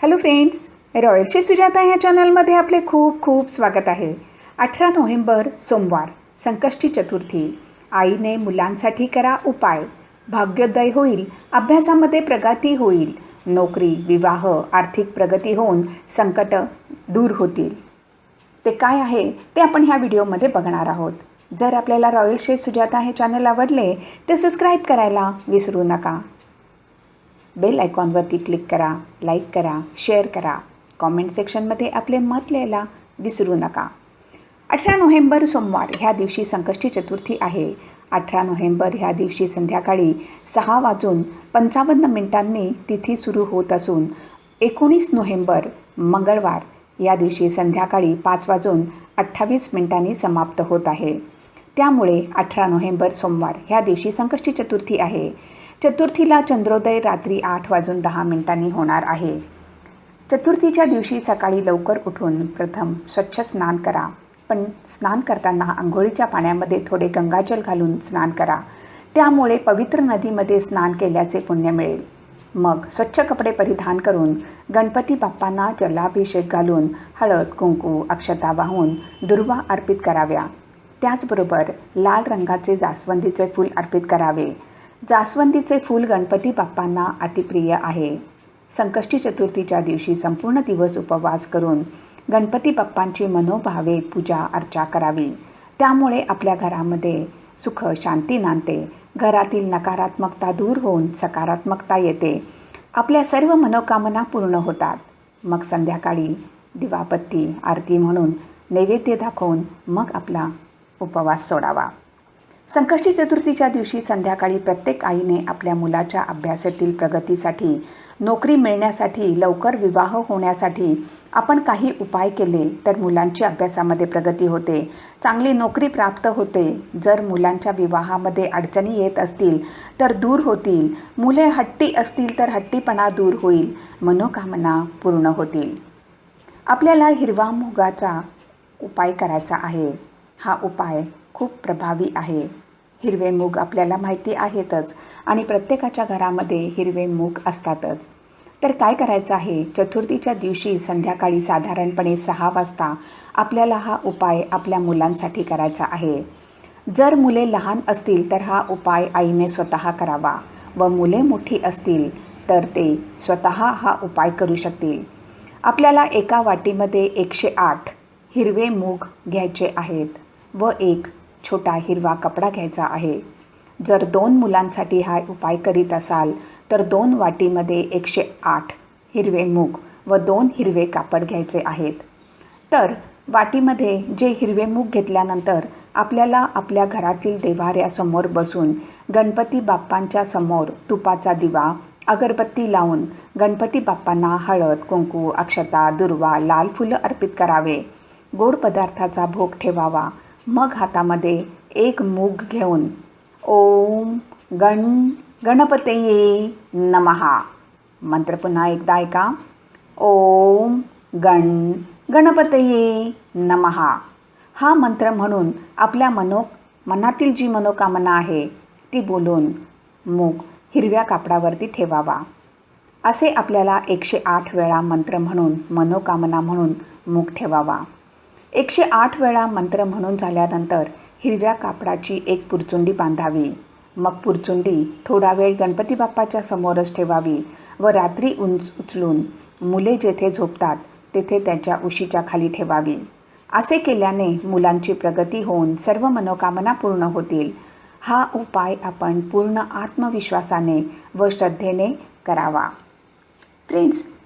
Hello friends royal chef Sujata ह्या चॅनलमध्ये आपले खूप खूप स्वागत आहे. अठरा नोव्हेंबर सोमवार संकष्टी चतुर्थी. आईने मुलांसाठी करा उपाय. भाग्योदय होईल अभ्यासामध्ये प्रगती होईल. नोकरी विवाह आर्थिक प्रगती होऊन संकट दूर होतील. ते काय आहे ते आपण ह्या व्हिडिओमध्ये बघणार आहोत. जर आपल्याला रॉयल शेफ सुजाता हे चॅनल आवडले तर सबस्क्राईब करायला विसरू नका. बेल आयकॉनवरती क्लिक करा लाईक करा शेअर करा. कॉमेंट सेक्शनमध्ये आपले मत लिहायला विसरू नका. अठरा नोव्हेंबर सोमवार ह्या दिवशी संकष्टी चतुर्थी आहे. अठरा नोव्हेंबर ह्या दिवशी संध्याकाळी सहा वाजून पंचावन्न मिनिटांनी तिथी सुरू होत असून एकोणीस नोव्हेंबर मंगळवार या दिवशी संध्याकाळी पाच वाजून अठ्ठावीस मिनिटांनी समाप्त होत आहे. त्यामुळे अठरा नोव्हेंबर सोमवार ह्या दिवशी संकष्टी चतुर्थी आहे. चतुर्थीला चंद्रोदय रात्री आठ वाजून दहा मिनिटांनी होणार आहे. चतुर्थीच्या दिवशी सकाळी लवकर उठून प्रथम स्वच्छ स्नान करा. पण स्नान करताना आंघोळीच्या पाण्यामध्ये थोडे गंगाजल घालून स्नान करा. त्यामुळे पवित्र नदीमध्ये स्नान केल्याचे पुण्य मिळेल. मग स्वच्छ कपडे परिधान करून गणपती बाप्पांना जलाभिषेक घालून हळद कुंकू अक्षता वाहून दुर्वा अर्पित कराव्या. त्याचबरोबर लाल रंगाचे जास्वंदीचे फूल अर्पित करावे. जास्वंदीचे फूल गणपती बाप्पांना अतिप्रिय आहे. संकष्टी चतुर्थीच्या दिवशी संपूर्ण दिवस उपवास करून गणपती बाप्पांची मनोभावे पूजा अर्चा करावी. त्यामुळे आपल्या घरामध्ये सुख शांती नांदते. घरातील नकारात्मकता दूर होऊन सकारात्मकता येते. आपल्या सर्व मनोकामना पूर्ण होतात. मग संध्याकाळी दिवाबत्ती आरती म्हणून नैवेद्य दाखवून मग आपला उपवास सोडावा. संकष्टी चतुर्थीच्या दिवशी संध्याकाळी प्रत्येक आईने आपल्या मुलाच्या अभ्यासातील प्रगतीसाठी नोकरी मिळण्यासाठी लवकर विवाह होण्यासाठी आपण काही उपाय केले तर मुलांची अभ्यासामध्ये प्रगती होते चांगली नोकरी प्राप्त होते. जर मुलांच्या विवाहामध्ये अडचणी येत असतील तर दूर होतील मुले हट्टी असतील तर हट्टीपणा दूर होईल मनोकामना पूर्ण होतील. आपल्याला हिरवा मुगाचा उपाय करायचा आहे. हा उपाय खूप प्रभावी आहे. हिरवे मूग आपल्याला माहिती आहेतच आणि प्रत्येकाच्या घरामध्ये हिरवे मूग असतातच. तर काय करायचं आहे? चतुर्थीच्या दिवशी संध्याकाळी साधारणपणे सहा वाजता आपल्याला हा उपाय आपल्या मुलांसाठी करायचा आहे. जर मुले लहान असतील तर हा उपाय आईने स्वतः करावा व मुले मोठी असतील तर ते स्वतः हा उपाय करू शकतील. आपल्याला एका वाटीमध्ये एकशे आठ हिरवे मूग घ्यायचे आहेत. व एक छोटा हिरवा कपडा घ्यायचा आहे. जर दोन मुलांसाठी हा उपाय करीत असाल तर दोन वाटीमध्ये एकशे आठ हिरवे मूग व दोन हिरवे कापड घ्यायचे आहेत. तर वाटीमध्ये जे हिरवे मूग घेतल्यानंतर आपल्याला आपल्या घरातील देवाऱ्यासमोर बसून गणपती बाप्पांच्या समोर तुपाचा दिवा अगरबत्ती लावून गणपती बाप्पांना हळद कुंकू अक्षता दुर्वा लाल फुलं अर्पित करावे. गोड पदार्थाचा भोग ठेवावा. मग हातामध्ये एक मूग घेऊन ओम गण गणपतये नमहा मंत्र पुन्हा एकदा ऐका. ओम गण गणपतये नमहा हा मंत्र म्हणून आपल्या मनो मनातील जी मनोकामना आहे ती बोलून मूग हिरव्या कापडावरती ठेवावा. असे आपल्याला एकशे आठ वेळा मंत्र म्हणून मनोकामना म्हणून मूग ठेवावा. एकशे आठ वेळा मंत्र म्हणून झाल्यानंतर हिरव्या कापडाची एक पुरचुंडी बांधावी. मग पुरचुंडी थोडा वेळ गणपती बाप्पाच्या समोरच ठेवावी व रात्री उंच उचलून मुले जेथे झोपतात तेथे त्यांच्या उशीच्या खाली ठेवावी. असे केल्याने मुलांची प्रगती होऊन सर्व मनोकामना पूर्ण होतील. हा उपाय आपण पूर्ण आत्मविश्वासाने व श्रद्धेने करावा. फ्रेंड्स